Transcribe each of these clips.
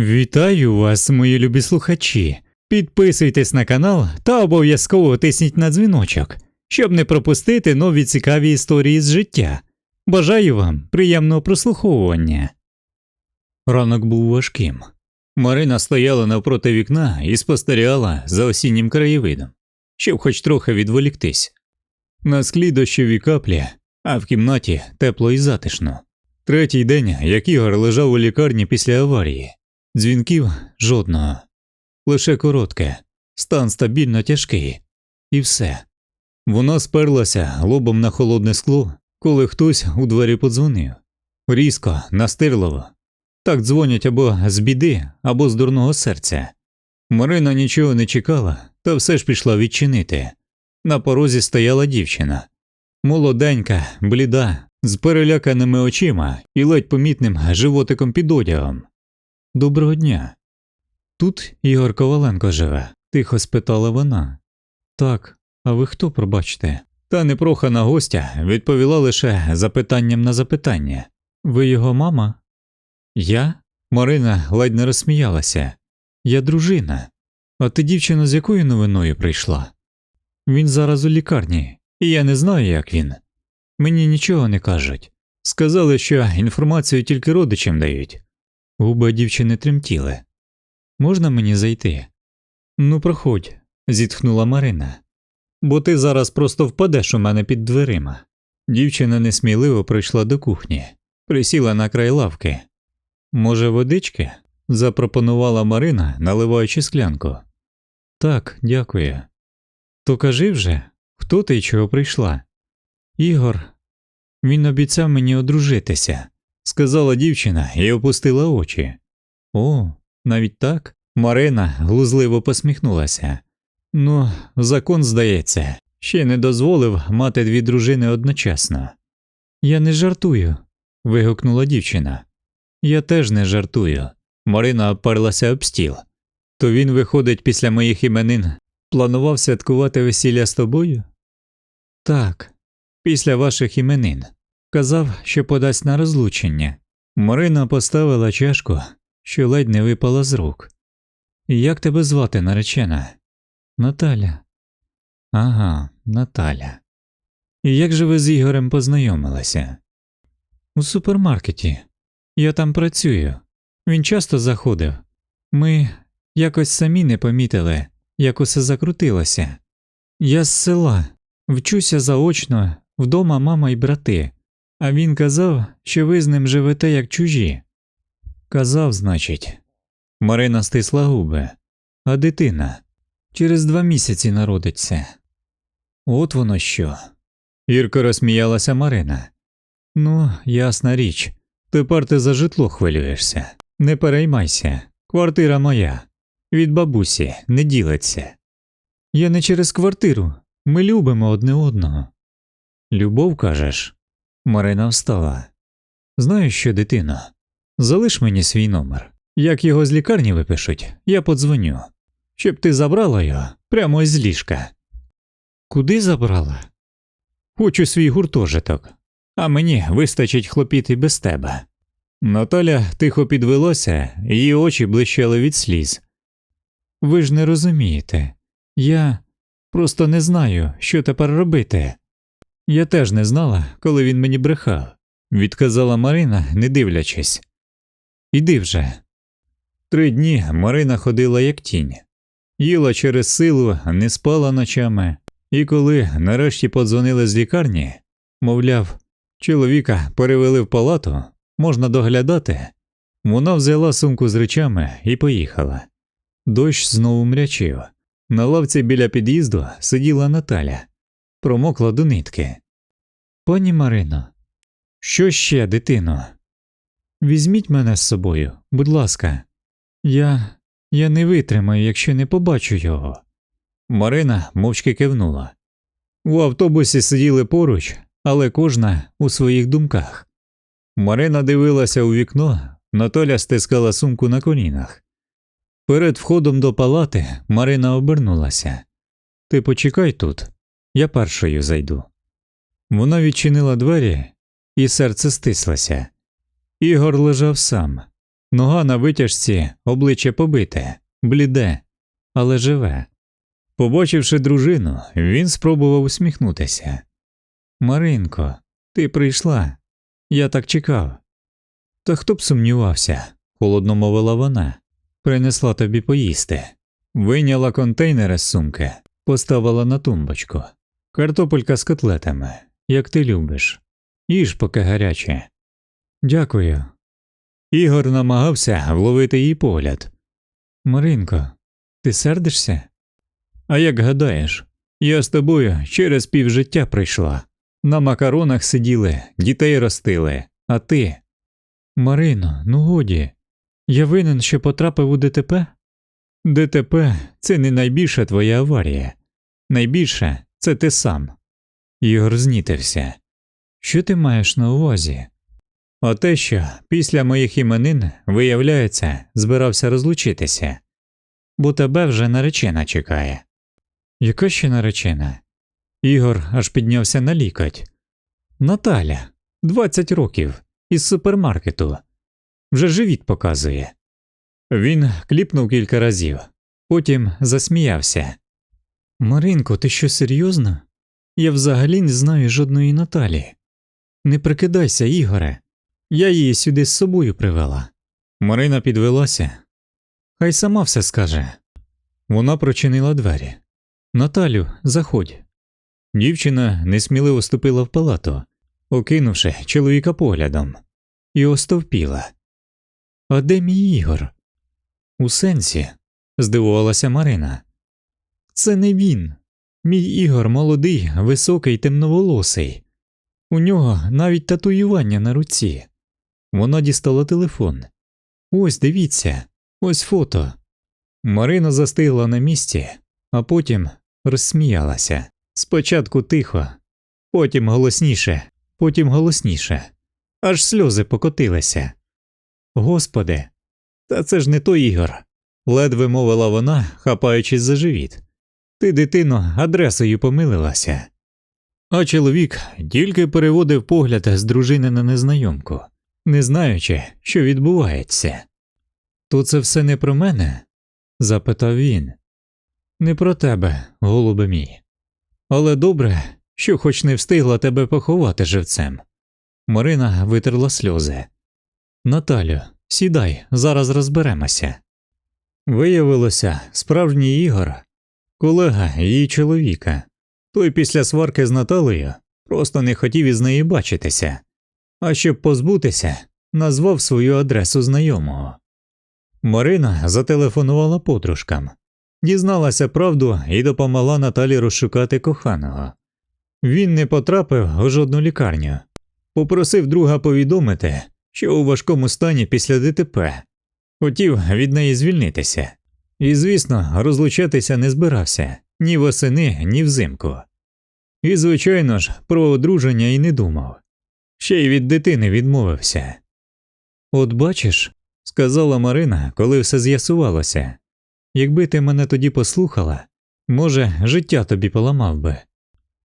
Вітаю вас, мої любі слухачі. Підписуйтесь на канал та обов'язково тисніть на дзвіночок, щоб не пропустити нові цікаві історії з життя. Бажаю вам приємного прослуховування. Ранок був важким. Марина стояла навпроти вікна і спостерігала за осіннім краєвидом, щоб хоч трохи відволіктись. На склі дощові каплі, а в кімнаті тепло і затишно. Третій день, як Ігор лежав у лікарні після аварії. Дзвінків жодного. Лише коротке, стан стабільно тяжкий. І все. Вона сперлася лобом на холодне скло, коли хтось у двері подзвонив. Різко, настирливо. Так дзвонять або з біди, або з дурного серця. Марина нічого не чекала, та все ж пішла відчинити. На порозі стояла дівчина. Молоденька, бліда, з переляканими очима і ледь помітним животиком під одягом. Доброго дня. Тут Ігор Коваленко живе, тихо спитала вона. Так, а ви хто, пробачте? Та непрохана гостя відповіла лише запитанням на запитання. Ви його мама? Я? Марина ледь не розсміялася. Я дружина. А ти дівчина з якою новиною прийшла? Він зараз у лікарні, і я не знаю, як він. Мені нічого не кажуть. Сказали, що інформацію тільки родичам дають. Губи дівчини тремтіли. Можна мені зайти? Ну, проходь, зітхнула Марина. Бо ти зараз просто впадеш у мене під дверима. Дівчина несміливо прийшла до кухні, присіла на край лавки. Може, водички? запропонувала Марина, наливаючи склянку. Так, дякую. То кажи вже, хто ти і чого прийшла? Ігор, він обіцяв мені одружитися, сказала дівчина і опустила очі. О, навіть так? Марина глузливо посміхнулася. Ну, закон, здається, ще не дозволив мати дві дружини одночасно. Я не жартую. вигукнула дівчина. Я теж не жартую. Марина оперлася об стіл. То він виходить після моїх іменин, планував святкувати весілля з тобою? Так, після ваших іменин. Казав, що подасть на розлучення. Марина поставила чашку, що ледь не випала з рук. Як тебе звати, наречена? Наталя. Ага, Наталя. І як же ви з Ігорем познайомилися? У супермаркеті. Я там працюю. Він часто заходив. Ми якось самі не помітили, як усе закрутилося. Я з села, вчуся заочно, вдома мама і брати, а він казав, що ви з ним живете як чужі. Казав, значить. Марина стисла губи, а дитина через два місяці народиться. От воно що. Ірко розсміялася Марина. Ну, ясна річ, тепер ти за житло хвилюєшся. Не переймайся, квартира моя. Від бабусі не ділиться. Я не через квартиру. Ми любимо одне одного. Любов кажеш? Марина встала. Знаєш що, дитино, залиш мені свій номер. Як його з лікарні випишуть, я подзвоню, щоб ти забрала його прямо із ліжка. Куди забрала? Хочу свій гуртожиток, а мені вистачить хлопіти без тебе. Наталя тихо підвелося, її очі блищали від сліз. Ви ж не розумієте, я просто не знаю, що тепер робити. Я теж не знала, коли він мені брехав, відказала Марина, не дивлячись. Іди вже. Три дні Марина ходила як тінь, їла через силу, не спала ночами, і коли нарешті подзвонили з лікарні, мовляв, чоловіка перевели в палату, можна доглядати, вона взяла сумку з речами і поїхала. Дощ знову мрячив. На лавці біля під'їзду сиділа Наталя, промокла до нитки. Пані Марино, що ще, дитино? Візьміть мене з собою, будь ласка, я. я не витримаю, якщо не побачу його. Марина мовчки кивнула. У автобусі сиділи поруч, але кожна у своїх думках. Марина дивилася у вікно, Наталя стискала сумку на колінах. Перед входом до палати Марина обернулася. Ти почекай тут, я першою зайду. Вона відчинила двері, і серце стислося. Ігор лежав сам, Нога на витяжці, обличчя побите, бліде, але живе. Побачивши дружину, він спробував усміхнутися. Маринко, ти прийшла. Я так чекав. Та хто б сумнівався, холодно мовила вона. Принесла тобі поїсти. Вийняла контейнери з сумки, поставила на тумбочку. Картопелька з котлетами, як ти любиш. Їж поки гаряче. Дякую. Ігор намагався вловити її погляд. Маринко, ти сердишся? А як гадаєш, я з тобою через півжиття прийшла. На макаронах сиділи, дітей ростили, а ти. Марино, ну годі, я винен, що потрапив у ДТП? ДТП це не найбільша твоя аварія. Найбільше це ти сам. Ігор знітився. Що ти маєш на увазі? А те, що після моїх іменин, виявляється, збирався розлучитися, бо тебе вже наречена чекає. Яка ще наречена? Ігор аж піднявся на лікоть. Наталя, 20 років, із супермаркету. Вже живіт показує. Він кліпнув кілька разів, потім засміявся. Маринко, ти що серйозно? Я взагалі не знаю жодної Наталі. Не прикидайся, Ігоре. Я її сюди з собою привела. Марина підвелася. Хай сама все скаже. Вона прочинила двері. Наталю, заходь. Дівчина несміливо ступила в палату, окинувши чоловіка поглядом, і остовпіла. А де мій Ігор? У сенсі, здивувалася Марина. Це не він. Мій Ігор молодий, високий, темноволосий. У нього навіть татуювання на руці. Вона дістала телефон. Ось дивіться, ось фото. Марина застигла на місці, а потім розсміялася. Спочатку тихо, потім голосніше, потім голосніше. Аж сльози покотилися. Господи, та це ж не той Ігор, ледве мовила вона, хапаючись за живіт. Ти, дитино, адресою помилилася. А чоловік тільки переводив погляд з дружини на незнайомку, не знаючи, що відбувається. То це все не про мене? запитав він. Не про тебе, голубе мій. Але добре, що хоч не встигла тебе поховати живцем. Марина витерла сльози. Наталю, сідай, зараз розберемося. Виявилося, справжній Ігор, колега її чоловіка. Той після сварки з Наталею просто не хотів із неї бачитися, а щоб позбутися, назвав свою адресу знайомого. Марина зателефонувала подружкам, дізналася правду і допомогла Наталі розшукати коханого. Він не потрапив у жодну лікарню, попросив друга повідомити, що у важкому стані після ДТП, хотів від неї звільнитися, і, звісно, розлучатися не збирався ні восени, ні взимку. І, звичайно ж, про одруження і не думав, ще й від дитини відмовився. От бачиш, сказала Марина, коли все з'ясувалося, якби ти мене тоді послухала, може, життя тобі поламав би.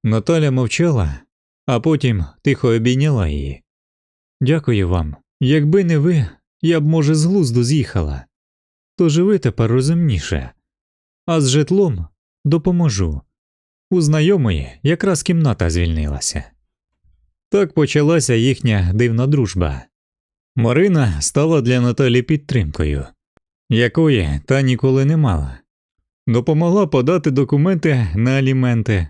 Наталя мовчала, а потім тихо обійняла її. Дякую вам. Якби не ви, я б, може, з глузду з'їхала. То живи тепер розумніше, а з житлом допоможу. У знайомої якраз кімната звільнилася. Так почалася їхня дивна дружба. Марина стала для Наталі підтримкою, якої та ніколи не мала. Допомогла подати документи на аліменти,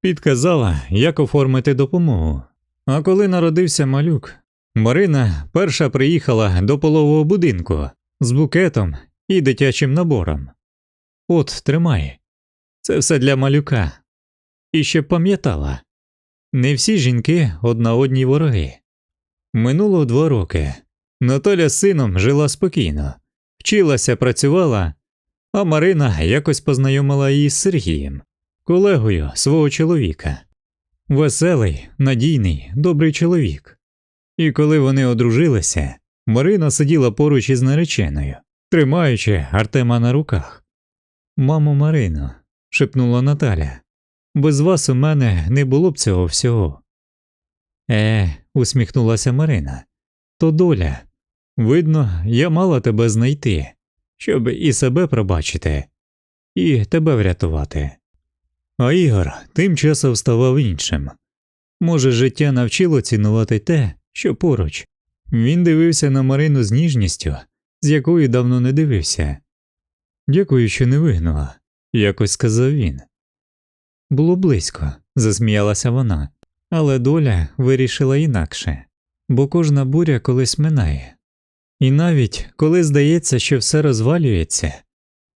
підказала, як оформити допомогу. А коли народився малюк, Марина перша приїхала до полового будинку з букетом і дитячим набором. От тримай, це все для малюка. І ще пам'ятала не всі жінки одна одній вороги. Минуло два роки. Наталя з сином жила спокійно, вчилася, працювала, а Марина якось познайомила її з Сергієм, колегою свого чоловіка. Веселий, надійний, добрий чоловік. І коли вони одружилися, Марина сиділа поруч із нареченою, тримаючи Артема на руках. Мамо Марино, шепнула Наталя, без вас у мене не було б цього всього. Е, усміхнулася Марина. То доля. Видно, я мала тебе знайти, щоб і себе пробачити, і тебе врятувати. А Ігор тим часом ставав іншим. Може, життя навчило цінувати те, що поруч. Він дивився на Марину з ніжністю, з якою давно не дивився. Дякую, що не вигнала, якось сказав він. Було близько, засміялася вона, але доля вирішила інакше, бо кожна буря колись минає. І навіть коли здається, що все розвалюється,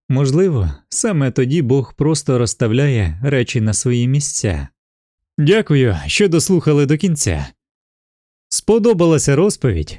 можливо, саме тоді Бог просто розставляє речі на свої місця. Дякую, що дослухали до кінця. Сподобалася розповідь?